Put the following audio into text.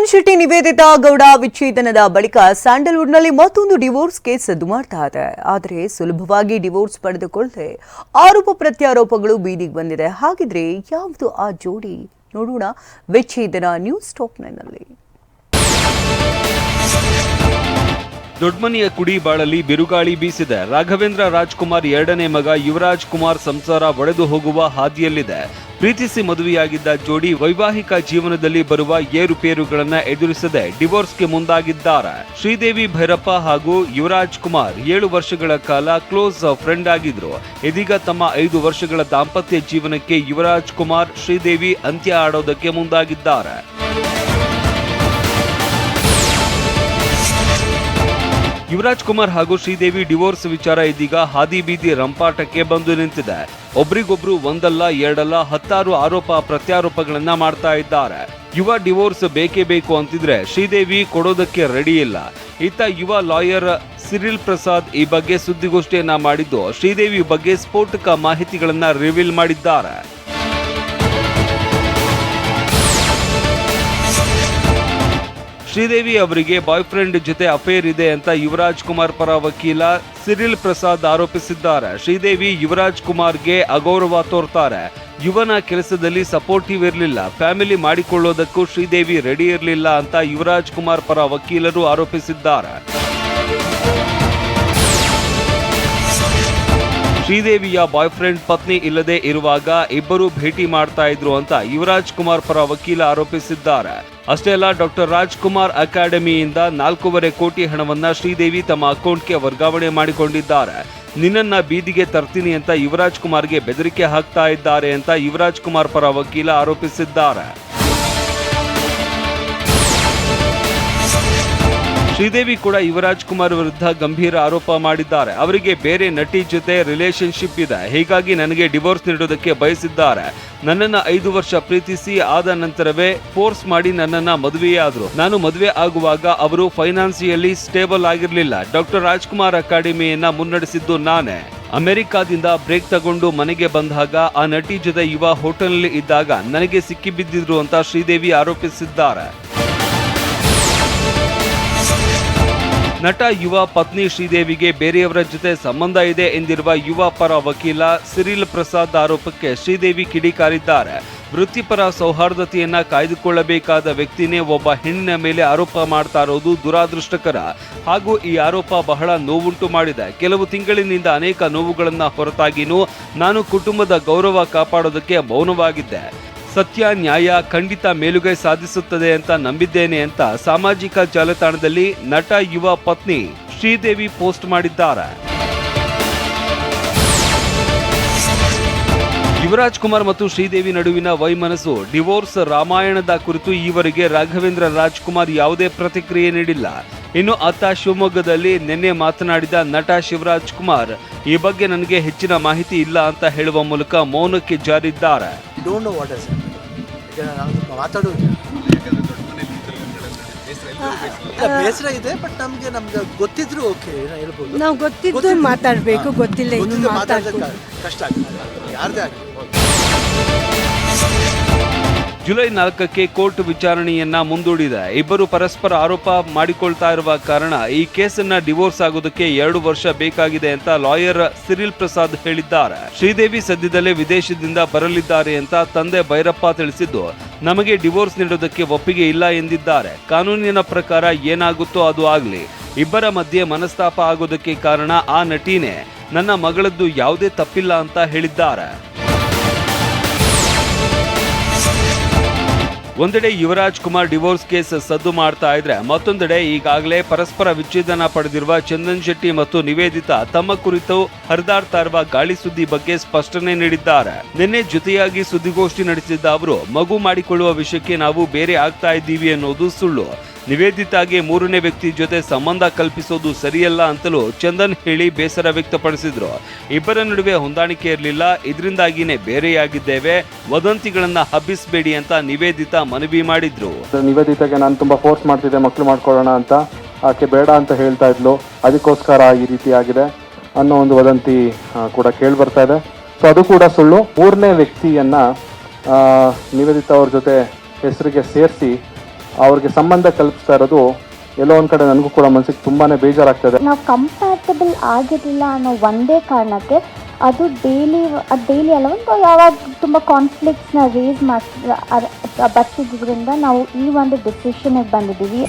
ಚಂದನ್ ಶೆಟ್ಟಿ ನಿವೇದಿತಾ ಗೌಡ ವಿಚ್ಛೇದನದ ಬಳಿಕ ಸ್ಯಾಂಡಲ್ವುಡ್ನಲ್ಲಿ ಮತ್ತೊಂದು divorce case ಸದ್ದು ಮಾಡ್ತಾ ಇದೆ. ಆದರೆ ಸುಲಭವಾಗಿ ಡಿವೋರ್ಸ್ ಪಡೆದುಕೊಳ್ಳದೆ ಆರೋಪ ಪ್ರತ್ಯಾರೋಪಗಳು ಬೀದಿಗೆ ಬಂದಿದೆ. ಹಾಗಿದ್ರೆ ಯಾವುದು ಆ ಜೋಡಿ? ನೋಡೋಣ ವಿಚ್ಛೇದನ ನ್ಯೂಸ್ ಟಾಪ್ನಲ್ಲಿ ದೊಡ್ಮನಿಯ ಕುಡಿ ಬಾಳಲ್ಲಿ ಬಿರುಗಾಳಿ ಬೀಸಿದೆ. ರಾಘವೇಂದ್ರ ರಾಜ್ಕುಮಾರ್ ಎರಡನೇ ಮಗ ಯುವರಾಜ್ ಕುಮಾರ್ ಸಂಸಾರ ಒಡೆದು ಹೋಗುವ ಹಾದಿಯಲ್ಲಿದೆ. ಪ್ರೀತಿಸಿ ಮದುವೆಯಾಗಿದ್ದ ಜೋಡಿ ವೈವಾಹಿಕ ಜೀವನದಲ್ಲಿ ಬರುವ ಏರುಪೇರುಗಳನ್ನ ಎದುರಿಸದೆ ಡಿವೋರ್ಸ್ಗೆ ಮುಂದಾಗಿದ್ದಾರೆ. ಶ್ರೀದೇವಿ ಭೈರಪ್ಪ ಹಾಗೂ ಯುವರಾಜ್ ಕುಮಾರ್ ಏಳು ವರ್ಷಗಳ ಕಾಲ ಕ್ಲೋಸ್ ಫ್ರೆಂಡ್ ಆಗಿದ್ರು. ಇದೀಗ ತಮ್ಮ ಐದು ವರ್ಷಗಳ ದಾಂಪತ್ಯ ಜೀವನಕ್ಕೆ ಯುವರಾಜ್ ಕುಮಾರ್, ಶ್ರೀದೇವಿ ಅಂತ್ಯ ಆಡೋದಕ್ಕೆ ಮುಂದಾಗಿದ್ದಾರೆ. ಯುವರಾಜ್ ಕುಮಾರ್ ಹಾಗೂ ಶ್ರೀದೇವಿ ಡಿವೋರ್ಸ್ ವಿಚಾರ ಇದೀಗ ಹಾದಿ ಬೀದಿ ರಂಪಾಟಕ್ಕೆ ಬಂದು ನಿಂತಿದೆ. ಒಬ್ರಿಗೊಬ್ರು ಒಂದಲ್ಲ, ಎರಡಲ್ಲ, ಹತ್ತಾರು ಆರೋಪ ಪ್ರತ್ಯಾರೋಪಗಳನ್ನ ಮಾಡ್ತಾ ಇದ್ದಾರೆ. ಯುವ ಡಿವೋರ್ಸ್ ಬೇಕೇ ಬೇಕು ಅಂತಿದ್ರೆ ಶ್ರೀದೇವಿ ಕೊಡೋದಕ್ಕೆ ರೆಡಿ ಇಲ್ಲ. ಇತ್ತ ಯುವ ಲಾಯರ್ ಸಿರಿಲ್ ಪ್ರಸಾದ್ ಈ ಬಗ್ಗೆ ಸುದ್ದಿಗೋಷ್ಠಿಯನ್ನ ಮಾಡಿದ್ದು, ಶ್ರೀದೇವಿ ಬಗ್ಗೆ ಸ್ಫೋಟಕ ಮಾಹಿತಿಗಳನ್ನ ರಿವೀಲ್ ಮಾಡಿದ್ದಾರೆ. ಶ್ರೀದೇವಿ ಅವರಿಗೆ ಬಾಯ್ ಫ್ರೆಂಡ್ ಜೊತೆ ಅಫೇರ್ ಇದೆ ಅಂತ ಯುವರಾಜ್ ಕುಮಾರ್ ಪರ ವಕೀಲ ಸಿರಿಲ್ ಪ್ರಸಾದ್ ಆರೋಪಿಸಿದ್ದಾರೆ. ಶ್ರೀದೇವಿ ಯುವರಾಜ್ ಕುಮಾರ್ಗೆ ಅಗೌರವ ತೋರ್ತಾರೆ. ಯುವನ ಕೆಲಸದಲ್ಲಿ ಸಪೋರ್ಟಿವ್ ಇರಲಿಲ್ಲ. ಫ್ಯಾಮಿಲಿ ಮಾಡಿಕೊಳ್ಳೋದಕ್ಕೂ ಶ್ರೀದೇವಿ ರೆಡಿ ಇರಲಿಲ್ಲ ಅಂತ ಯುವರಾಜ್ ಕುಮಾರ್ ಪರ ವಕೀಲರು ಆರೋಪಿಸಿದ್ದಾರೆ. ಶ್ರೀದೇವಿಯ ಬಾಯ್ ಫ್ರೆಂಡ್ ಪತ್ನಿ ಇಲ್ಲದೆ ಇರುವಾಗ ಇಬ್ಬರು ಭೇಟಿ ಮಾಡ್ತಾ ಇದ್ರು ಅಂತ ಯುವರಾಜ್ ಕುಮಾರ್ ಪರ ವಕೀಲ ಆರೋಪಿಸಿದ್ದಾರೆ. ಅಷ್ಟೇ ಅಲ್ಲ, ಡಾಕ್ಟರ್ ರಾಜ್ಕುಮಾರ್ ಅಕಾಡೆಮಿಯಿಂದ ನಾಲ್ಕೂವರೆ ಕೋಟಿ ಹಣವನ್ನ ಶ್ರೀದೇವಿ ತಮ್ಮ ಅಕೌಂಟ್ಗೆ ವರ್ಗಾವಣೆ ಮಾಡಿಕೊಂಡಿದ್ದಾರೆ. ನಿನ್ನನ್ನ ಬೀದಿಗೆ ತರ್ತೀನಿ ಅಂತ ಯುವರಾಜ್ ಕುಮಾರ್ಗೆ ಬೆದರಿಕೆ ಹಾಕ್ತಾ ಇದ್ದಾರೆ ಅಂತ ಯುವರಾಜ್ ಕುಮಾರ್ ಪರ ವಕೀಲ ಆರೋಪಿಸಿದ್ದಾರೆ. ಶ್ರೀದೇವಿ ಕೂಡ ಯುವರಾಜ್ ಕುಮಾರ್ ವಿರುದ್ಧ ಗಂಭೀರ ಆರೋಪ ಮಾಡಿದ್ದಾರೆ. ಅವರಿಗೆ ಬೇರೆ ನಟಿ ಜೊತೆ ರಿಲೇಶನ್ಶಿಪ್ ಇದೆ. ಹೀಗಾಗಿ ನನಗೆ ಡಿವೋರ್ಸ್ ನೀಡೋದಕ್ಕೆ ಬಯಸಿದ್ದಾರೆ. ನನ್ನನ್ನು ಐದು ವರ್ಷ ಪ್ರೀತಿಸಿ ಆದ ನಂತರವೇ ಫೋರ್ಸ್ ಮಾಡಿ ನನ್ನನ್ನ ಮದುವೆಯಾದ್ರು ನಾನು ಮದುವೆ ಆಗುವಾಗ ಅವರು ಫೈನಾನ್ಸಿಯಲಿ ಸ್ಟೇಬಲ್ ಆಗಿರಲಿಲ್ಲ. ಡಾಕ್ಟರ್ ರಾಜ್ಕುಮಾರ್ ಅಕಾಡೆಮಿಯನ್ನ ಮುನ್ನಡೆಸಿದ್ದು ನಾನೇ. ಅಮೆರಿಕಾದಿಂದ ಬ್ರೇಕ್ ತಗೊಂಡು ಮನೆಗೆ ಬಂದಾಗ ಆ ನಟಿ ಜೊತೆ ಯುವ ಹೋಟೆಲ್ನಲ್ಲಿ ಇದ್ದಾಗ ನನಗೆ ಸಿಕ್ಕಿಬಿದ್ದಿದ್ರು ಅಂತ ಶ್ರೀದೇವಿ ಆರೋಪಿಸಿದ್ದಾರೆ. ನಟ ಯುವ ಪತ್ನಿ ಶ್ರೀದೇವಿಗೆ ಬೇರೆಯವರ ಜೊತೆ ಸಂಬಂಧ ಇದೆ ಎಂದಿರುವ ಯುವ ಪರ ವಕೀಲ ಸಿರಿಲ್ ಪ್ರಸಾದ್ ಆರೋಪಕ್ಕೆ ಶ್ರೀದೇವಿ ಕಿಡಿಕಾರಿದ್ದಾರೆ. ವೃತ್ತಿಪರ ಸೌಹಾರ್ದತೆಯನ್ನ ಕಾಯ್ದುಕೊಳ್ಳಬೇಕಾದ ವ್ಯಕ್ತಿನೇ ಒಬ್ಬ ಹೆಣ್ಣಿನ ಮೇಲೆ ಆರೋಪ ಮಾಡ್ತಾ ಇರೋದು ದುರಾದೃಷ್ಟಕರ. ಹಾಗೂ ಈ ಆರೋಪ ಬಹಳ ನೋವುಂಟು ಮಾಡಿದೆ. ಕೆಲವು ತಿಂಗಳಿನಿಂದ ಅನೇಕ ನೋವುಗಳನ್ನ ಹೊರತಾಗಿನೂ ನಾನು ಕುಟುಂಬದ ಗೌರವ ಕಾಪಾಡೋದಕ್ಕೆ ಮೌನವಾಗಿದ್ದೆ. ಸತ್ಯ, ನ್ಯಾಯ, ಖಂಡಿತ ಮೇಲುಗೈ ಸಾಧಿಸುತ್ತದೆ ಅಂತ ನಂಬಿದ್ದೇನೆ ಅಂತ ಸಾಮಾಜಿಕ ಜಾಲತಾಣದಲ್ಲಿ ನಟ ಯುವ ಪತ್ನಿ ಶ್ರೀದೇವಿ ಪೋಸ್ಟ್ ಮಾಡಿದ್ದಾರೆ. ಯುವರಾಜ್ ಕುಮಾರ್ ಮತ್ತು ಶ್ರೀದೇವಿ ನಡುವಿನ ವೈಮನಸ್ಸು, ಡಿವೋರ್ಸ್ ರಾಮಾಯಣದ ಕುರಿತು ಈವರೆಗೆ ರಾಘವೇಂದ್ರ ರಾಜ್ಕುಮಾರ್ ಯಾವುದೇ ಪ್ರತಿಕ್ರಿಯೆ ನೀಡಿಲ್ಲ. ಇನ್ನು ಅತ್ತ ಶಿವಮೊಗ್ಗದಲ್ಲಿ ನಿನ್ನೆ ಮಾತನಾಡಿದ ನಟ ಶಿವರಾಜ್ ಕುಮಾರ್, ಈ ಬಗ್ಗೆ ನನಗೆ ಹೆಚ್ಚಿನ ಮಾಹಿತಿ ಇಲ್ಲ ಅಂತ ಹೇಳುವ ಮೂಲಕ ಮೌನಕ್ಕೆ ಜಾರಿದ್ದಾರೆ. ಈಗ ಮಾತಾಡೋದು. ಬೇಸರ ಇದೆ ಬಟ್ ನಮಗೆ ನಮ್ಗೆ ಗೊತ್ತಿದ್ರು ಓಕೆ ಹೇಳ್ಬೋದು. ನಾವು ಗೊತ್ತಿದ್ದು ಮಾತಾಡಬೇಕು ಗೊತ್ತಿಲ್ಲ ಮಾತಾಡೋದಕ್ಕೆ ಮಾತಾಡ್ಬೇಕು ಕಷ್ಟ ಆಗ್ತದೆ. ಯಾರ್ದೇ ಆಗಲಿ ಜುಲೈ ನಾಲ್ಕಕ್ಕೆ ಕೋರ್ಟ್ ವಿಚಾರಣೆಯನ್ನ ಮುಂದೂಡಿದೆ ಇಬ್ಬರು ಪರಸ್ಪರ ಆರೋಪ ಮಾಡಿಕೊಳ್ತಾ ಇರುವ ಕಾರಣ ಈ ಕೇಸನ್ನ ಡಿವೋರ್ಸ್ ಆಗೋದಕ್ಕೆ ಎರಡು ವರ್ಷ ಬೇಕಾಗಿದೆ ಅಂತ ಲಾಯರ್ ಸಿರಿಲ್ ಪ್ರಸಾದ್ ಹೇಳಿದ್ದಾರೆ. ಶ್ರೀದೇವಿ ಸದ್ಯದಲ್ಲೇ ವಿದೇಶದಿಂದ ಬರಲಿದ್ದಾರೆ ಅಂತ ತಂದೆ ಭೈರಪ್ಪ ತಿಳಿಸಿದ್ದು, ನಮಗೆ ಡಿವೋರ್ಸ್ ನೀಡೋದಕ್ಕೆ ಒಪ್ಪಿಗೆ ಇಲ್ಲ ಎಂದಿದ್ದಾರೆ. ಕಾನೂನಿನ ಪ್ರಕಾರ ಏನಾಗುತ್ತೋ ಅದು ಆಗಲಿ. ಇಬ್ಬರ ಮಧ್ಯೆ ಮನಸ್ತಾಪ ಆಗೋದಕ್ಕೆ ಕಾರಣ ಆ ನಟಿನೇ. ನನ್ನ ಮಗಳದ್ದು ಯಾವುದೇ ತಪ್ಪಿಲ್ಲ ಅಂತ ಹೇಳಿದ್ದಾರೆ. ಒಂದೆಡೆ ಯುವರಾಜ್ ಕುಮಾರ್ ಡಿವೋರ್ಸ್ ಕೇಸ್ ಸದ್ದು ಮಾಡ್ತಾ ಇದ್ರೆ ಮತ್ತೊಂದೆಡೆ ಈಗಾಗಲೇ ಪರಸ್ಪರ ವಿಚ್ಛೇದನ ಪಡೆದಿರುವ ಚಂದನ್ ಶೆಟ್ಟಿ ಮತ್ತು ನಿವೇದಿತಾ ತಮ್ಮ ಕುರಿತು ಹರಿದಾಡ್ತಾ ಇರುವ ಗಾಳಿ ಸುದ್ದಿ ಬಗ್ಗೆ ಸ್ಪಷ್ಟನೆ ನೀಡಿದ್ದಾರೆ. ನಿನ್ನೆ ಜೊತೆಯಾಗಿ ಸುದ್ದಿಗೋಷ್ಠಿ ನಡೆಸಿದ್ದ ಅವರು, ಮಗು ಮಾಡಿಕೊಳ್ಳುವ ವಿಷಯಕ್ಕೆ ನಾವು ಬೇರೆ ಆಗ್ತಾ ಇದ್ದೀವಿ ಅನ್ನೋದು ಸುಳ್ಳು. ನಿವೇದಿತಾಗೆ ಮೂರನೇ ವ್ಯಕ್ತಿ ಜೊತೆ ಸಂಬಂಧ ಕಲ್ಪಿಸೋದು ಸರಿಯಲ್ಲ ಅಂತಲೂ ಚಂದನ್ ಹೇಳಿ ಬೇಸರ ವ್ಯಕ್ತಪಡಿಸಿದ್ರು. ಇಬ್ಬರ ನಡುವೆ ಹೊಂದಾಣಿಕೆ ಇರಲಿಲ್ಲ, ಇದರಿಂದಾಗಿನೇ ಬೇರೆಯಾಗಿದ್ದೇವೆ, ವದಂತಿಗಳನ್ನ ಹಬ್ಬಿಸಬೇಡಿ ಅಂತ ನಿವೇದಿತ ಮನವಿ ಮಾಡಿದ್ರು. ನಿವೇದಿತಾಗೆ ನಾನು ತುಂಬಾ ಫೋರ್ಸ್ ಮಾಡ್ತಿದ್ದೆ ಮಕ್ಕಳು ಮಾಡ್ಕೊಳ್ಳೋಣ ಅಂತ. ಆಕೆ ಬೇಡ ಅಂತ ಹೇಳ್ತಾ ಇದ್ಲು, ಅದಕ್ಕೋಸ್ಕರ ಈ ರೀತಿ ಆಗಿದೆ ಅನ್ನೋ ಒಂದು ವದಂತಿ ಕೂಡ ಕೇಳಿ ಬರ್ತಾ ಇದೆ. ಸೊ ಅದು ಕೂಡ ಸುಳ್ಳು. ಮೂರನೇ ವ್ಯಕ್ತಿಯನ್ನ ನಿವೇದಿತ ನಿವೇದಿತಾ ಅವ್ರ ಜೊತೆ ಹೆಸರಿಗೆ ಸೇರಿಸಿ ಅವ್ರಿಗೆ ಸಂಬಂಧ ಕಲ್ಪಿಸ್ತಾ ಇರೋದು ಎಲ್ಲೋ ಒಂದು ಕಡೆ ನನಗೂ ಕೂಡ ಮನಸ್ಸಿಗೆ ತುಂಬಾ ಬೇಜಾರಾಗ್ತದೆ. ನಾವು ಕಂಪ್ಯಾಟಬಲ್ ಆಗಿರಲಿಲ್ಲ ಅನ್ನೋ ಒಂದೇ ಕಾರಣಕ್ಕೆ ಅದು ಡೈಲಿ ಅದು ಡೈಲಿ ಅಲ್ಲ, ಒಂದು ಯಾವಾಗ ತುಂಬ ಕಾನ್ಫ್ಲಿಕ್ಟ್ಸ್ನ ರೇಸ್ ಮಾಡ್ತಾ ಬರ್ತಿದ್ದರಿಂದ ನಾವು ಈ ಒಂದು ಡಿಸಿಷನಿಗೆ ಬಂದಿದ್ದೀವಿ.